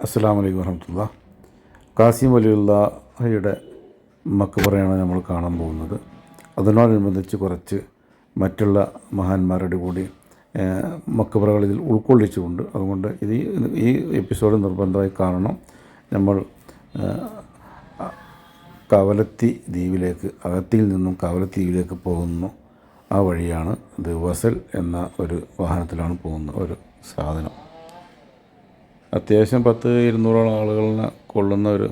അസ്സാം വലൈക്കും വരഹമുല്ല കാസിം വലിയുള്ളയുടെ മക്ബറയാണ് നമ്മൾ കാണാൻ പോകുന്നത്. അതിനോടനുബന്ധിച്ച് കുറച്ച് മറ്റുള്ള മഹാന്മാരുടെ കൂടി ഏഹ്, ഇതിൽ ഉൾക്കൊള്ളിച്ചുകൊണ്ട് അതുകൊണ്ട് ഇത് ഈ- എപ്പിസോഡ് നിർബന്ധമായി കാണണം. നമ്മൾ കവലത്തി ദ്വീപിലേക്ക് അകത്തിയിൽ നിന്നും കവലത്തി ദ്വീപിലേക്ക് പോകുന്നു. ആ വഴിയാണ് ഇത് വസൽ എന്ന ഒരു വാഹനത്തിലാണ് പോകുന്ന ഒരു സാധനം. അത്യാവശ്യം പത്ത് ഇരുന്നൂറോളം ആളുകളിനെ കൊള്ളുന്ന ഒരു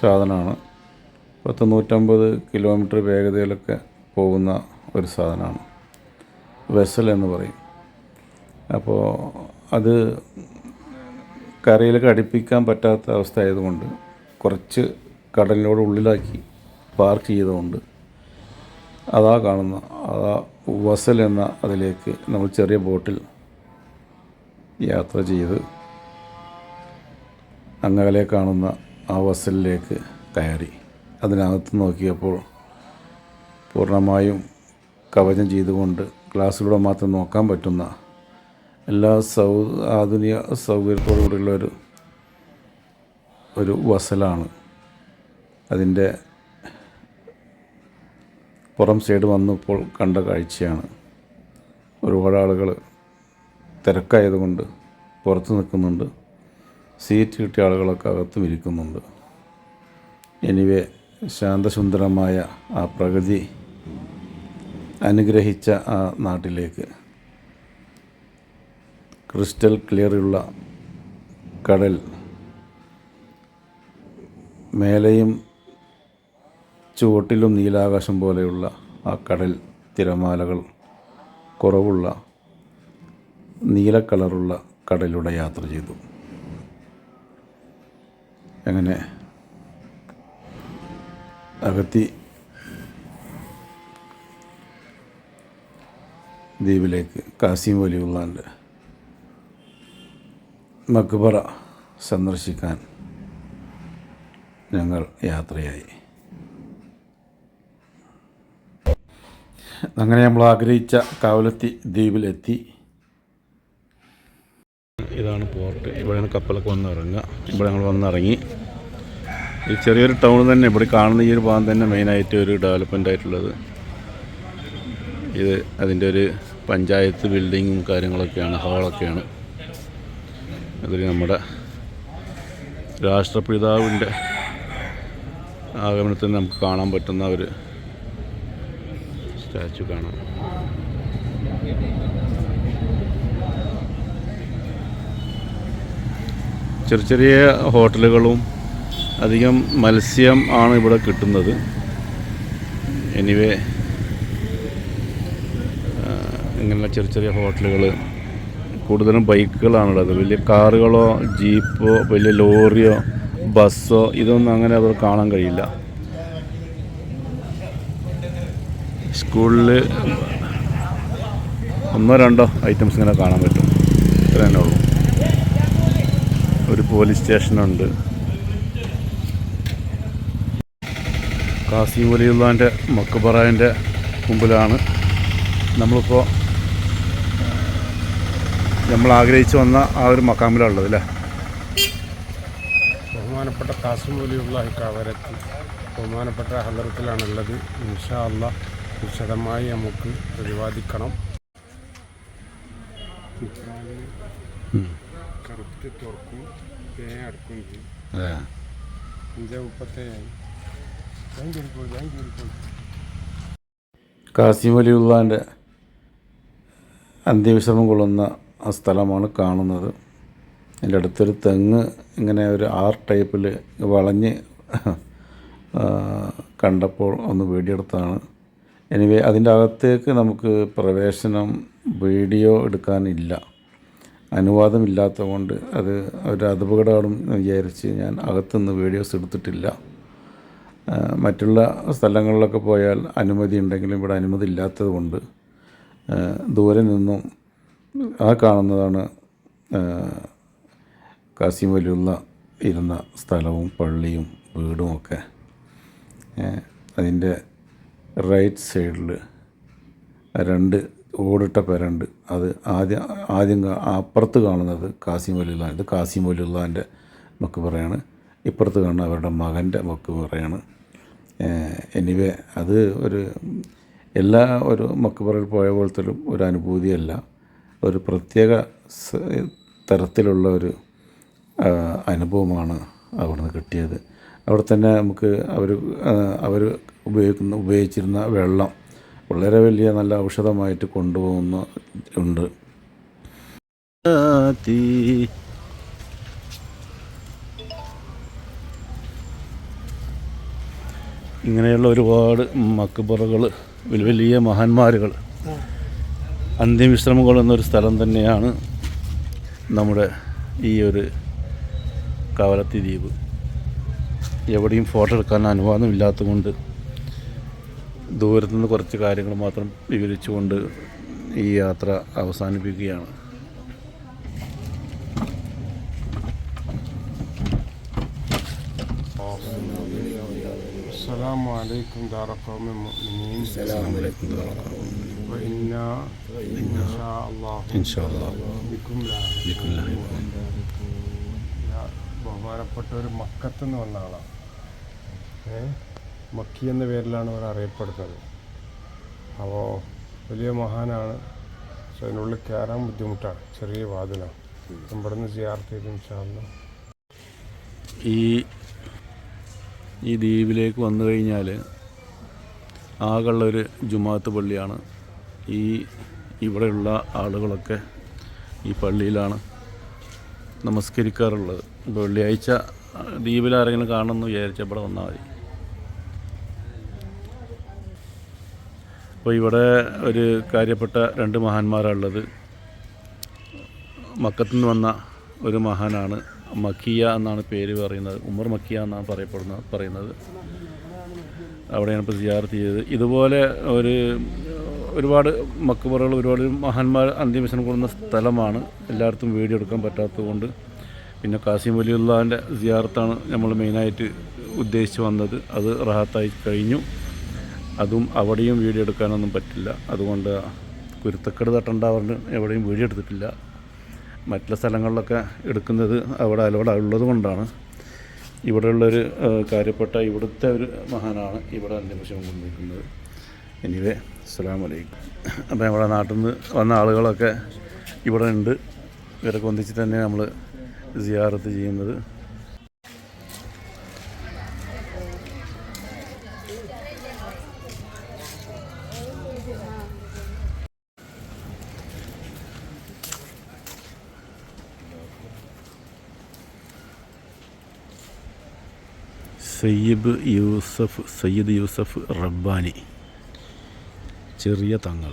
സാധനമാണ്. പത്ത് നൂറ്റമ്പത് കിലോമീറ്റർ വേഗതയിലൊക്കെ പോകുന്ന ഒരു സാധനമാണ്. വെസൽ എന്ന് പറയും. അപ്പോൾ അത് കരയിലേക്ക് അടുപ്പിക്കാൻ പറ്റാത്ത അവസ്ഥ ആയതുകൊണ്ട് കുറച്ച് കടലിനോട് ഉള്ളിലാക്കി പാർക്ക് ചെയ്തുകൊണ്ട് അതാ കാണുന്ന അതാ വസൽ എന്ന അതിലേക്ക് നമ്മൾ ചെറിയ ബോട്ടിൽ യാത്ര ചെയ്ത് അങ്ങകലെ കാണുന്ന ആ വസലിലേക്ക് കയറി. അതിനകത്ത് നോക്കിയപ്പോൾ പൂർണമായും കവചം ചെയ്തുകൊണ്ട് ഗ്ലാസ്സിലൂടെ മാത്രം നോക്കാൻ പറ്റുന്ന എല്ലാ സൗ ആധുനിക സൗകര്യത്തോടുകൂടിയുള്ള ഒരു ഒരു വസലാണ്. അതിന്റെ പുറം സൈഡ് വന്നപ്പോൾ കണ്ട കാഴ്ചയാണ്. ഒരുപാട് ആളുകൾ തിരക്കായതുകൊണ്ട് പുറത്ത് നിൽക്കുന്നുണ്ട്. സീറ്റ് കിട്ടിയ ആളുകളൊക്കെ അകത്തും ഇരിക്കുന്നുണ്ട്. എനിവേ ശാന്തസുന്ദരമായ ആ പ്രകൃതി അനുഗ്രഹിച്ച ആ നാട്ടിലേക്ക്. ക്രിസ്റ്റൽ ക്ലിയറുള്ള കടൽ മേലെയും ചുവട്ടിലും നീലാകാശം പോലെയുള്ള ആ കടൽ തിരമാലകൾ കുറവുള്ള നീല കളറുള്ള കടലിലൂടെ യാത്ര ചെയ്തു. അങ്ങനെ അകത്തി ദ്വീപിലേക്ക് കാസിം വലിയുള്ളാന്റെ മക്ബറ സന്ദർശിക്കാൻ ഞങ്ങൾ യാത്രയായി. അങ്ങനെ നമ്മൾ ആഗ്രഹിച്ച കാവലത്തി ദ്വീപിലെത്തി. ഇതാണ് പോർട്ട്. ഇവിടെയാണ് കപ്പലൊക്കെ വന്ന് ഇറങ്ങുക ഇവിടെ ഞങ്ങൾ വന്നിറങ്ങി. ഈ ചെറിയൊരു ടൗൺ തന്നെ ഇവിടെ കാണുന്ന ഈ ഒരു ഭാഗം തന്നെ മെയിനായിട്ട് ഒരു ഡെവലപ്മെന്റ് ആയിട്ടുള്ളത്. ഇത് അതിന്റെ ഒരു പഞ്ചായത്ത് ബിൽഡിങ്ങും കാര്യങ്ങളൊക്കെയാണ് ഹാളൊക്കെയാണ് അതിൽ നമ്മുടെ രാഷ്ട്രപിതാവിന്റെ ആഗമനത്തിന് നമുക്ക് കാണാൻ പറ്റുന്ന ഒരു സ്റ്റാച്ചു കാണാം. ചെറിയ ചെറിയ ഹോട്ടലുകളും അധികം മത്സ്യം ആണ് ഇവിടെ കിട്ടുന്നത്. എനിവേ ഇങ്ങനെയുള്ള ചെറിയ ചെറിയ ഹോട്ടലുകൾ കൂടുതലും ബൈക്കുകളാണ് ബൈക്കുകളാണുള്ളത് വലിയ കാറുകളോ ജീപ്പോ വലിയ ലോറിയോ ബസ്സോ ഇതൊന്നും അങ്ങനെ അവർ കാണാൻ കഴിയില്ല. സ്കൂളിൽ ഒന്നോ രണ്ടോ ഐറ്റംസ് ഇങ്ങനെ കാണാൻ പറ്റും. ഇത്ര തന്നെ ഉള്ളൂ. പോലീസ് സ്റ്റേഷനുണ്ട്. കാസിം വലിയുള്ളാന്റെ മക്കബറാന്റെ മുമ്പിലാണ്. നമ്മളിപ്പോൾ നമ്മൾ ആഗ്രഹിച്ചു വന്ന ആ ഒരു മക്കാമിലുള്ളത് അല്ലേ? ബഹുമാനപ്പെട്ട കാസിം വലിയുള്ള കവരത്തി ബഹുമാനപ്പെട്ട ഹലറത്തിലാണുള്ളത് ഇൻഷാ അല്ല വിശദമായി നമുക്ക് പ്രതിപാദിക്കണം. കറുത്ത് തുറക്കും. കാസിം വലിയുള്ളാന്റെ അന്ത്യവിശ്രമം കൊള്ളുന്ന ആ സ്ഥലമാണ് കാണുന്നത്. എന്റെ അടുത്തൊരു തെങ്ങ് ഇങ്ങനെ ഒരു ആർ ടൈപ്പിൽ വളഞ്ഞ് കണ്ടപ്പോൾ ഒന്ന് വീഡിയോയെടുത്താണ് എനിവേ അതിന്റെ അകത്തേക്ക് നമുക്ക് പ്രവേശനം വീഡിയോ എടുക്കാനില്ല അനുവാദമില്ലാത്തത് കൊണ്ട് അത് ഒരു അപകടമാണെന്ന് വിചാരിച്ച് ഞാൻ അകത്തുനിന്ന് വീഡിയോസ് എടുത്തിട്ടില്ല. മറ്റുള്ള സ്ഥലങ്ങളിലൊക്കെ പോയാൽ അനുമതി ഉണ്ടെങ്കിലും ഇവിടെ അനുമതി ഇല്ലാത്തതുകൊണ്ട് ദൂരെ നിന്നും ആ കാണുന്നതാണ് കാസിം വലിയുള്ള ഇരുന്ന സ്ഥലവും പള്ളിയും വീടും ഒക്കെ. അതിന്റെ റൈറ്റ് സൈഡിൽ രണ്ട് ഓടിട്ട പേരുണ്ട് അത് ആദ്യം ആദ്യം അപ്പുറത്ത് കാണുന്നത് കാസിം വലിയുള്ള ഇത് കാസിം വലിയുള്ളാന്റെ മക്ബറയാണ് ഇപ്പുറത്ത് കാണുന്ന അവരുടെ മകന്റെ മക്ബറയാണ് എനിവേ അത് ഒരു എല്ലാ ഒരു മക്ബറയിൽ പോയ പോലത്തെ ഒരു- അനുഭൂതിയല്ല. ഒരു പ്രത്യേക തരത്തിലുള്ള ഒരു അനുഭവമാണ് അവിടുന്ന് കിട്ടിയത്. അവിടെ തന്നെ നമുക്ക് അവർ അവർ ഉപയോഗിക്കുന്ന ഉപയോഗിച്ചിരുന്ന വെള്ളം വളരെ വലിയ നല്ല ഔഷധമായിട്ട് കൊണ്ടുപോകുന്ന ഉണ്ട്. ഇങ്ങനെയുള്ള ഒരുപാട് മക്ബറകൾ വലിയ വലിയ മഹാന്മാരുകൾ അന്ത്യവിശ്രമങ്ങൾ എന്നൊരു സ്ഥലം തന്നെയാണ് നമ്മുടെ ഈ ഒരു കവലത്തി ദ്വീപ് എവിടെയും ഫോട്ടോ എടുക്കാൻ അനുവാദമില്ലാത്തതുകൊണ്ട് ദൂരത്തു നിന്ന് കുറച്ച് കാര്യങ്ങൾ മാത്രം വിവരിച്ചുകൊണ്ട് ഈ യാത്ര അവസാനിപ്പിക്കുകയാണ് السلام عليكم دار قوم مؤمنين وإنا إن شاء الله بكم لاحقون ഞാൻ ബഹുമാനപ്പെട്ട ഒരു മക്കത്ത് നിന്ന് വന്ന ആളാണ് ഏ മക്കി എന്ന പേരിലാണ് അവർ അറിയപ്പെടുന്നത്. അപ്പോൾ വലിയ മഹാനാണ്. പക്ഷെ അതിനുള്ളിൽ കയറാൻ ബുദ്ധിമുട്ടാണ്. ചെറിയ വാതിലാണ് ഇവിടെ നിന്ന് ചെയ്യാർത്തേക്കും ചാർന്ന് ഈ ഈ ദ്വീപിലേക്ക് വന്നു കഴിഞ്ഞാൽ ആകെയുള്ളൊരു ജുമാത്ത് പള്ളിയാണ്. ഈ ഇവിടെയുള്ള ആളുകളൊക്കെ ഈ പള്ളിയിലാണ് നമസ്കരിക്കാറുള്ളത്. വെള്ളിയാഴ്ച ദ്വീപിൽ ആരെങ്കിലും കാണുമെന്ന് വിചാരിച്ച ഇവിടെ വന്നാൽ മതി. അപ്പോൾ ഇവിടെ ഒരു കാര്യപ്പെട്ട രണ്ട് മഹാന്മാരാണുള്ളത് മക്കത്തു നിന്ന് വന്ന ഒരു മഹാനാണ് മക്കിയ എന്നാണ് പേര് പറയുന്നത്. ഉമർ മക്കിയ എന്നാണ് പറയപ്പെടുന്ന പറയുന്നത്. അവിടെയാണ് ഇപ്പോൾ സിയാർത്ത് ചെയ്തത്. ഇതുപോലെ ഒരു ഒരുപാട് മക്കുപറകൾ ഒരുപാട് മഹാന്മാർ അന്ത്യവിശ്രമം കൊടുക്കുന്ന സ്ഥലമാണ്. എല്ലായിടത്തും വീഡിയോ എടുക്കാൻ പറ്റാത്തതുകൊണ്ട് പിന്നെ കാസിം വലിയുള്ളാന്റെ സിയാർത്താണ് നമ്മൾ മെയിനായിട്ട് ഉദ്ദേശിച്ച് വന്നത്. അത് റാഹത്തായി കഴിഞ്ഞു. അതും അവിടെയും വീഡിയോ എടുക്കാനൊന്നും പറ്റില്ല. അതുകൊണ്ട് കുരുത്തക്കേട് തട്ടണ്ടാവറിന് എവിടെയും വീഡിയോ എടുത്തിട്ടില്ല. മറ്റുള്ള സ്ഥലങ്ങളിലൊക്കെ എടുക്കുന്നത് അവിടെ അലവിടെ ഉള്ളത് കൊണ്ടാണ്. ഇവിടെയുള്ളൊരു കാര്യപ്പെട്ട ഇവിടുത്തെ ഒരു മഹാനാണ് ഇവിടെ അന്വേഷണം കൊണ്ടിരിക്കുന്നത്. എനിവേ അസ്സാം വലൈക്കും അപ്പോൾ നമ്മുടെ നാട്ടിൽ നിന്ന് വന്ന ആളുകളൊക്കെ ഇവിടെ ഉണ്ട്. ഇവരൊക്കെ ഒന്നിച്ച് തന്നെ നമ്മൾ സിയാറത്ത് ചെയ്യുന്നത്. സയ്യിബ് യൂസഫ് സയ്യിദ് യൂസഫ് റബ്ബാനി. ചെറിയ തങ്ങൾ.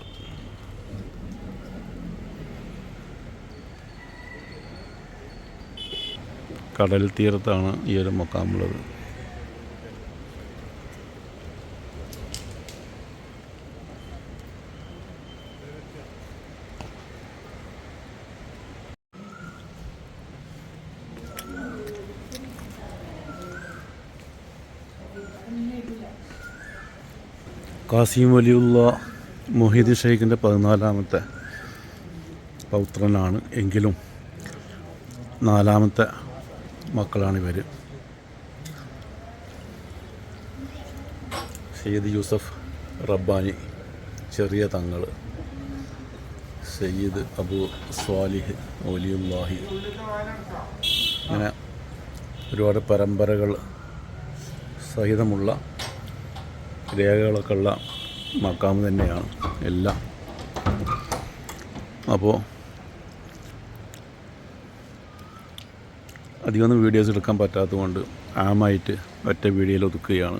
കടൽ തീരത്താണ് ഈ ഒരു മക്കാമുള്ളത് കാസിം വലിയുള്ള മൊഹീദ് ഷെയ്ഖിന്റെ പതിനാലാമത്തെ പൗത്രനാണ് എങ്കിലും നാലാമത്തെ മക്കളാണ് ഇവർ സയ്യിദ് യൂസഫ് റബ്ബാനി ചെറിയ തങ്ങൾ. സയ്യിദ് അബു സ്വാലിഹ് ഒലിയുല്ലാഹി ഇങ്ങനെ ഒരുപാട് പരമ്പരകൾ സഹിതമുള്ള രേഖകളൊക്കെ ഉള്ള മക്കാമ് തന്നെയാണ് എല്ലാം. അപ്പോൾ അധികമൊന്നും വീഡിയോസ് എടുക്കാൻ പറ്റാത്തതുകൊണ്ട് ആമായിട്ട് ഒറ്റ വീഡിയോയിൽ ഒതുക്കുകയാണ്.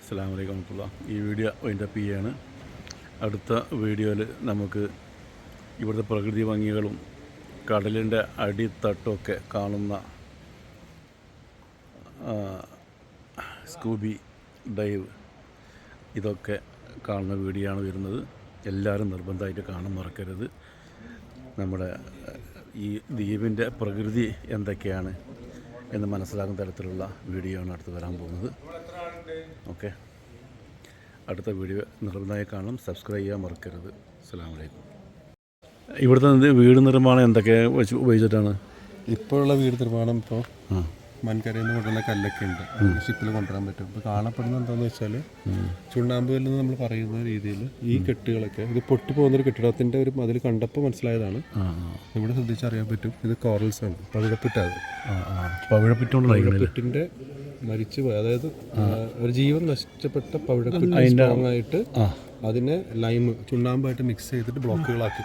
അസ്സാം വലൈക്കും വറഹമത്തുള്ള ഈ വീഡിയോ അതിന്റെ പി ആണ്. അടുത്ത വീഡിയോയിൽ നമുക്ക് ഇവിടുത്തെ പ്രകൃതി ഭംഗികളും കടലിന്റെ അടിത്തട്ടൊക്കെ കാണുന്ന സ്കൂബി ഡൈവ് ഇതൊക്കെ കാണുന്ന വീഡിയോ ആണ് വരുന്നത്. എല്ലാവരും നിർബന്ധമായിട്ട് കാണാൻ മറക്കരുത്. നമ്മുടെ ഈ ദ്വീപിന്റെ പ്രകൃതി എന്തൊക്കെയാണ് എന്ന് മനസ്സിലാക്കുന്ന തരത്തിലുള്ള വീഡിയോ ആണ് അടുത്ത് വരാൻ പോകുന്നത്. ഓക്കെ അടുത്ത വീഡിയോ നിർബന്ധമായി കാണണം. സബ്സ്ക്രൈബ് ചെയ്യാൻ മറക്കരുത്. അസ്സാം വലൈക്കും ഇവിടുത്തെ വീട് നിർമ്മാണം എന്തൊക്കെ വെച്ച് ഉപയോഗിച്ചിട്ടാണ്? ഇപ്പോഴുള്ള വീട് നിർമ്മാണം ഇപ്പോൾ മൺകരയിൽ നിന്ന് കൊണ്ടുവന്ന കല്ലൊക്കെ ഉണ്ട്. ഷിപ്പിൽ കൊണ്ടുവരാൻ പറ്റും. ഇപ്പോൾ കാണപ്പെടുന്ന എന്താണെന്ന് വെച്ചാൽ ചുണ്ണാമ്പ് കല്ല് നമ്മൾ പറയുന്ന രീതിയിൽ ഈ കെട്ടുകളൊക്കെ ഇത് പൊട്ടി പോകുന്നൊരു കെട്ടിടത്തിന്റെ ഒരു അതിൽ കണ്ടപ്പോൾ മനസ്സിലായതാണ്. ഇവിടെ ശ്രദ്ധിച്ചറിയാൻ പറ്റും. ഇത് കോറൽസ് ആണ്. പവിഴപ്പിട്ടാണ്. പവിഴപ്പിട്ടിന്റെ മരിച്ചു പോയി അതായത് ഒരു ജീവൻ നഷ്ടപ്പെട്ട പവിഴപ്പിട്ട് സ്ട്രോങ് ആയിട്ട് അതിനെ ലൈം ചുണ്ണാമ്പായിട്ട് മിക്സ് ചെയ്തിട്ട് ബ്ലോക്കുകളാക്കി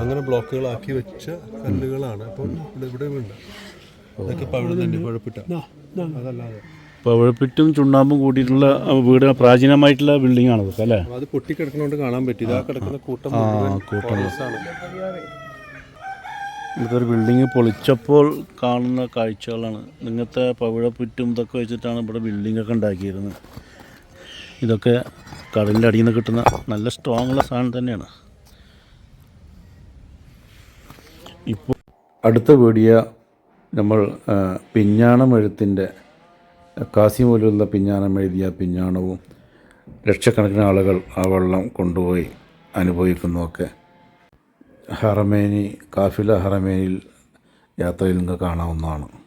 അങ്ങനെ ബ്ലോക്കുകളാക്കി വെച്ച കല്ലുകളാണ്. അപ്പം ഇവിടെ ഇവിടെ ഉണ്ട്. പവിഴപ്പിറ്റും ചുണ്ണാമ്പും കൂട്ടിയിട്ടുള്ള ആ, വീട് പ്രാചീനമായിട്ടുള്ള ബിൽഡിംഗ് ആണ് അല്ലേ? അത് പൊട്ടിക്കിടക്കണോണ്ട് കാണാൻ പറ്റും. ഇതാ കിടക്കുന്ന കൂട്ടം. ഇവിടുത്തെ ഒരു ബിൽഡിങ് പൊളിച്ചപ്പോൾ കാണുന്ന കാഴ്ചകളാണ്. ഇങ്ങനത്തെ പവിഴപ്പുറ്റും ഇതൊക്കെ വെച്ചിട്ടാണ് ഇവിടെ ബിൽഡിംഗ് ഒക്കെ ഉണ്ടാക്കിയിരുന്നത്. ഇതൊക്കെ കടലിന്റെ അടിയിൽ നിന്ന് കിട്ടുന്ന നല്ല സ്ട്രോങ് ഉള്ള സാധനം തന്നെയാണ്. ഇപ്പോൾ അടുത്ത വീഡിയോ നമ്മൾ ആ, പിഞ്ഞാണം എഴുത്തിന്റെ കാസിമൂലുള്ള പിഞ്ഞാണം എഴുതിയ പിഞ്ഞാണവും ലക്ഷക്കണക്കിന് ആളുകൾ ആ വെള്ളം കൊണ്ടുപോയി അനുഭവിക്കുന്നതൊക്കെ. ഹറമേനി കാഫില ഹറമേനിൽ യാത്രയിൽ നിന്ന് കാണാവുന്നതാണ്.